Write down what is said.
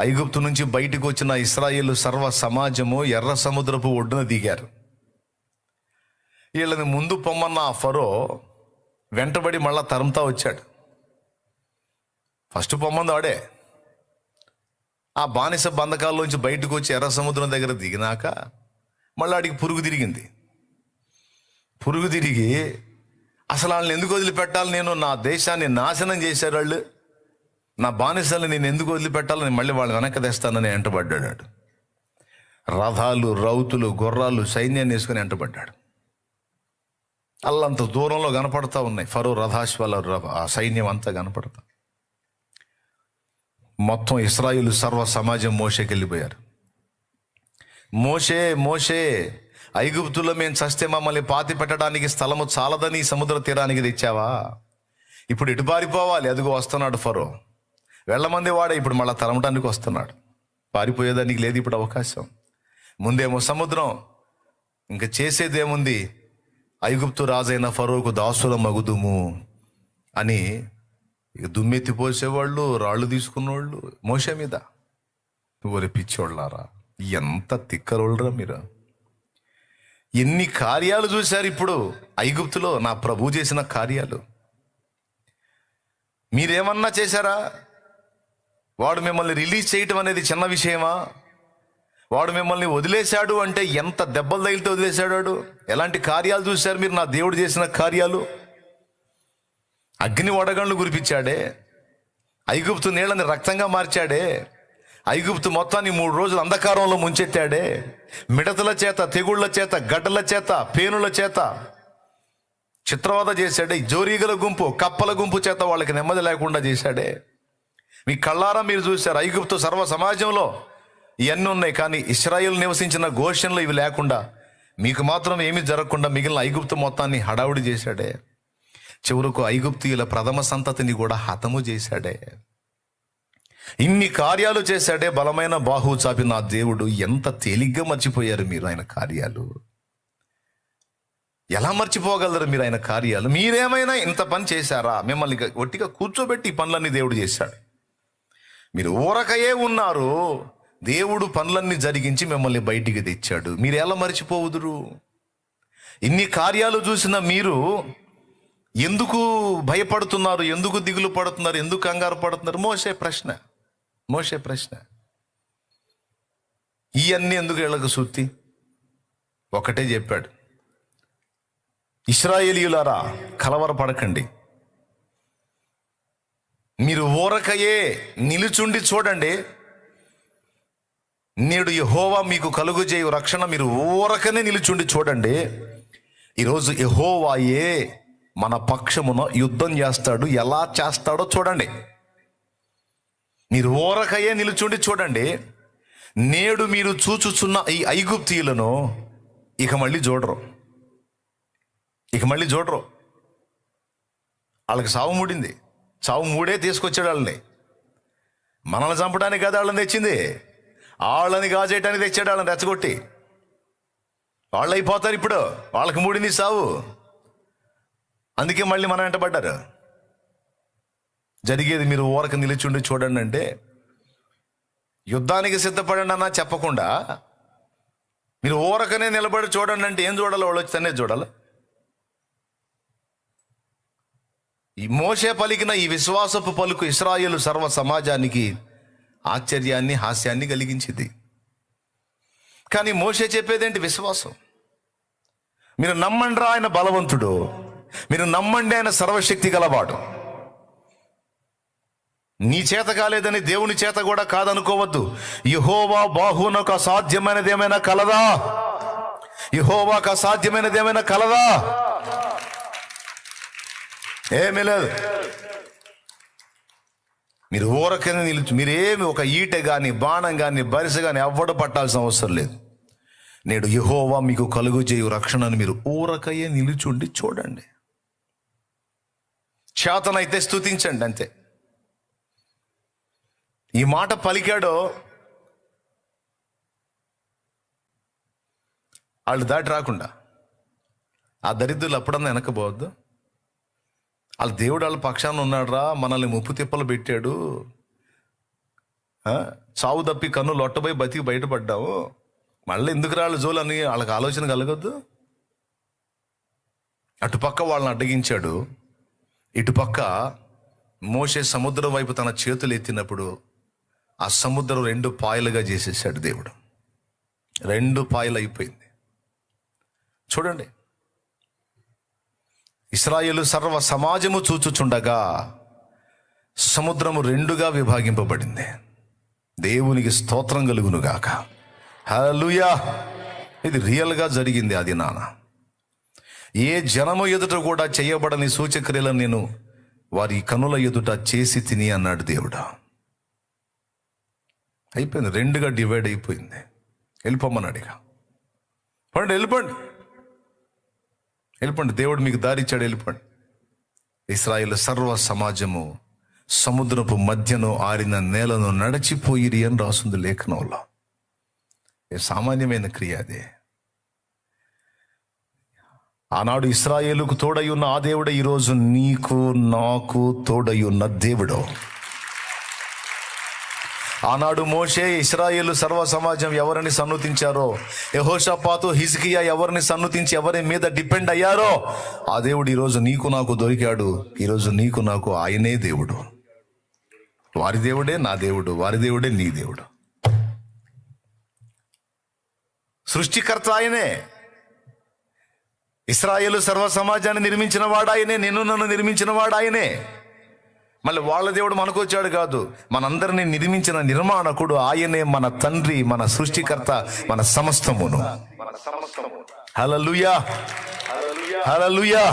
ఐగుప్తు నుంచి బయటకు వచ్చిన ఇస్రాయేల్ సర్వ సమాజము ఎర్ర సముద్రపు ఒడ్డున దిగారు. వీళ్ళని ముందు పొమ్మన్న ఆ ఫరో వెంటబడి మళ్ళా తరుముతా వచ్చాడు. ఫస్ట్ పొమ్మంది ఆడే. ఆ బానిస బంధకాల్లోంచి బయటకు వచ్చి ఎర్ర సముద్రం దగ్గర దిగినాక మళ్ళీ ఆడికి పురుగు తిరిగింది. పురుగు తిరిగి అసలు వాళ్ళని ఎందుకు వదిలిపెట్టాలి? నేను నా దేశాన్ని నాశనం చేశారు వాళ్ళు. నా బానిసల్ని నేను ఎందుకు వదిలిపెట్టాలని మళ్ళీ వాళ్ళు వెనక్కి తెస్తానని ఎంటబడ్డాడు రథాలు రౌతులు గుర్రాలు సైన్యాన్ని వేసుకుని ఎంటబడ్డాడు అల్లంత దూరంలో కనపడతా ఉన్నాయి. ఫరో రథాశ్వాల ఆ సైన్యం అంతా కనపడతా. మొత్తం ఇస్రాయిల్ సర్వ సమాజం మోషేకి వెళ్ళిపోయారు. మోషే మోషే ఐగుప్తులో మేము చస్తే మమ్మల్ని పాతి పెట్టడానికి స్థలము చాలదని సముద్ర తీరానికి తెచ్చావా? ఇప్పుడు ఇటు పారిపోవాలి. అదిగో వస్తున్నాడు ఫరో. వెళ్ళమంది వాడే ఇప్పుడు మళ్ళీ తరమటానికి వస్తున్నాడు. పారిపోయేదానికి లేదు ఇప్పుడు అవకాశం. ముందేమో సముద్రం. ఇంకా చేసేదేముంది ఐగుప్తు రాజైన ఫరోకు దాసుల మగుదుము అని ఇక దుమ్మెత్తి పోసేవాళ్ళు రాళ్ళు తీసుకున్నవాళ్ళు మోసే మీద. ఒరి పిచ్చోళ్ళారా ఎంత తిక్కరోళ్ళరా మీరు. ఎన్ని కార్యాలు చూశారు ఇప్పుడు ఐగుప్తులో నా ప్రభు చేసిన కార్యాలు. మీరేమన్నా చేశారా? వాడు మిమ్మల్ని రిలీజ్ చేయటం అనేది చిన్న విషయమా? వాడు మిమ్మల్ని వదిలేశాడు అంటే ఎంత దెబ్బలు తగిలితే వదిలేశాడు వాడు? ఎలాంటి కార్యాలు చూశారు మీరు? నా దేవుడు చేసిన కార్యాలు? అగ్ని వడగండ్లు కురిపించాడే. ఐగుప్తు నీళ్ళని రక్తంగా మార్చాడే. ఐగుప్తు మొత్తాన్ని మూడు రోజులు అంధకారంలో ముంచెత్తాడే. మిడతల చేత తెగుళ్ళ చేత గడ్డల చేత పేనుల చేత చిత్రవద చేశాడే. జోరీగల గుంపు కప్పల గుంపు చేత వాళ్ళకి నెమ్మది లేకుండా చేశాడే. మీ కళ్ళారా మీరు చూశారు? ఐగుప్తు సర్వ సమాజంలో ఇవన్నీ ఉన్నాయి? కానీ ఇస్రాయిల్ నివసించిన గోషన్లు ఇవి లేకుండా మీకు మాత్రం ఏమీ జరగకుండా మిగిలిన ఐగుప్తు మొత్తాన్ని హడావుడి చేశాడే. చివరకు ఐగుప్తీయుల ప్రథమ సంతతిని కూడా హతము చేశాడే. ఇన్ని కార్యాలు చేశాడే బలమైన బాహు చాపి నా దేవుడు. ఎంత తేలిగ్గా మర్చిపోయారు మీరు ఆయన కార్యాలు? ఎలా మర్చిపోగలరు మీరు ఆయన కార్యాలు? మీరేమైనా ఇంత పని చేశారా? మిమ్మల్ని ఒట్టిగా కూర్చోబెట్టి ఈ పనులన్నీ దేవుడు చేశాడు. మీరు ఊరకయే ఉన్నారు. దేవుడు పనులన్నీ జరిగించి మిమ్మల్ని బయటికి తెచ్చాడు. మీరు ఎలా మర్చిపోవుదురు? ఇన్ని కార్యాలు చూసిన మీరు ఎందుకు భయపడుతున్నారు? ఎందుకు దిగులు పడుతున్నారు? ఎందుకు కంగారు పడుతున్నారు? మోసే ప్రశ్న. మోసే ప్రశ్న. ఇవన్నీ ఎందుకు వీళ్ళకు సుత్తి? ఒకటే చెప్పాడు. ఇస్రాయేలీయులారా కలవరపడకండి. మీరు ఊరకయే నిలుచుండి చూడండి. నేడు యహోవా మీకు కలుగు చేయు రక్షణ మీరు ఊరకనే నిలుచుండి చూడండి. ఈరోజు యహోవాయే మన పక్షమున యుద్ధం చేస్తాడు ఎలా చేస్తాడో చూడండి. మీరు ఊరకయే నిలుచుండి చూడండి. నేడు మీరు చూచుచున్న ఈ ఐగుప్తీయులను ఇక మళ్ళీ చూడరు. ఇక మళ్ళీ చూడరు. వాళ్ళకి సావు మూడింది. చావు మూడే తీసుకొచ్చాడు వాళ్ళని. మనల్ని చంపడానికి కదా వాళ్ళని తెచ్చింది. వాళ్ళని కాజేయటానికి తెచ్చాడు వాళ్ళని రెచ్చగొట్టి. వాళ్ళు అయిపోతారు ఇప్పుడు. వాళ్ళకి మూడింది సావు అందుకే మళ్ళీ మనం వెంటబడ్డారు జరిగేది మీరు ఊరక నిలిచుండి చూడండి అంటే యుద్ధానికి సిద్ధపడండి అన్నా చెప్పకుండా మీరు ఊరకనే నిలబడి చూడండి అంటే ఏం చూడాలి? వాళ్ళు వచ్చి తనే చూడాలి? ఈ మోసే పలికిన ఈ విశ్వాసపు పలుకు ఇస్రాయేలు సర్వ సమాజానికి ఆశ్చర్యాన్ని హాస్యాన్ని కలిగించింది. కానీ మోసే చెప్పేదేంటి? విశ్వాసం. మీరు నమ్మండ్రా ఆయన బలవంతుడు. మీరు నమ్మండి ఆయన సర్వశక్తి గలవాడు. నీ చేత కాలేదని దేవుని చేత కూడా కాదనుకోవద్దు. యహోవా బాహునకు అసాధ్యమైనది ఏమైనా కలదా? యహోవాకు అసాధ్యమైనది ఏమైనా కలదా? ఏమీ లేదు మీరు ఊరకనే నిలుచు మీరేమి ఒక ఈట కానీ బాణం కానీ బరిస కానీ ఎవ్వడు పట్టాల్సిన అవసరం లేదు. నేడు యహోవా మీకు కలుగు చేయు రక్షణను మీరు ఊరకయ్యే నిలుచుండి చూడండి. చేతనైతే స్తుతించండి అంతే. ఈ మాట పలికాడో వాళ్ళు దాటి రాకుండా. ఆ దరిద్రులు అప్పుడన్నా వెనకపోవద్దు వాళ్ళ దేవుడు వాళ్ళ పక్షాన ఉన్నాడురా మనల్ని ముప్పు తిప్పలు పెట్టాడు. చావు తప్పి కన్ను లొట్టపోయి బతికి బయటపడ్డావు. మళ్ళీ ఎందుకు రాళ్ళు జోలని వాళ్ళకి ఆలోచన కలగద్దు? అటుపక్క వాళ్ళని అడ్డగించాడు. ఇటుపక్క మోసే సముద్రం వైపు తన చేతులు ఎత్తినప్పుడు ఆ సముద్రం రెండు పాయలుగా చేసేసాడు దేవుడు. రెండు పాయలు అయిపోయింది. చూడండి ఇస్రాయేలు సర్వ సమాజము చూచుచుండగా సముద్రము రెండుగా విభాగింపబడింది. దేవునికి స్తోత్రం కలుగునుగాక. హలుయా ఇది రియల్గా జరిగింది అది నాన్న. ఏ జనము ఎదుట కూడా చేయబడని సూచక్రియలను నేను వారి కనుల ఎదుట చేసి తిని అన్నాడు దేవుడు. అయిపోయింది రెండుగా డివైడ్ అయిపోయింది. వెళ్ళిపోమన్నాడు ఇక. పండి వెళ్ళిపోండి. వెళ్ళిపోండి. దేవుడు మీకు దారి ఇచ్చాడు వెళ్ళిపోండి. ఇస్రాయిల్ సర్వ సమాజము సముద్రపు మధ్యను ఆరిన నేలను నడిచిపోయిరి అని రాసుంది లేఖనంలో. సామాన్యమైన క్రియ అదే. ఆనాడు ఇస్రాయేలుకు తోడై ఉన్న ఆ దేవుడే ఈరోజు నీకు నాకు తోడై ఉన్న దేవుడు. ఆనాడు మోషే ఇస్రాయేల్ సర్వ సమాజం ఎవరిని సన్నుతించారో? యహోషపాతు హిజ్కియా ఎవరిని సన్నుతించి ఎవరి మీద డిపెండ్ అయ్యారో? ఆ దేవుడు ఈరోజు నీకు నాకు దొరికాడు. ఈరోజు నీకు నాకు ఆయనే దేవుడు. వారి దేవుడే నా దేవుడు వారి దేవుడే నీ దేవుడు. సృష్టికర్త ఆయనే. ఇస్రాయేల్ సర్వ సమాజాన్ని నిర్మించిన వాడు ఆయనే నిన్ను నన్ను నిర్మించిన వాడు ఆయనే. మళ్ళీ వాళ్ళ దేవుడు మనకు వచ్చాడు కాదు. మనందరినీ నిర్మించిన నిర్మాణకుడు ఆయనే మన తండ్రి మన సృష్టికర్త మన సమస్తమును. హలలుయా హలలుయా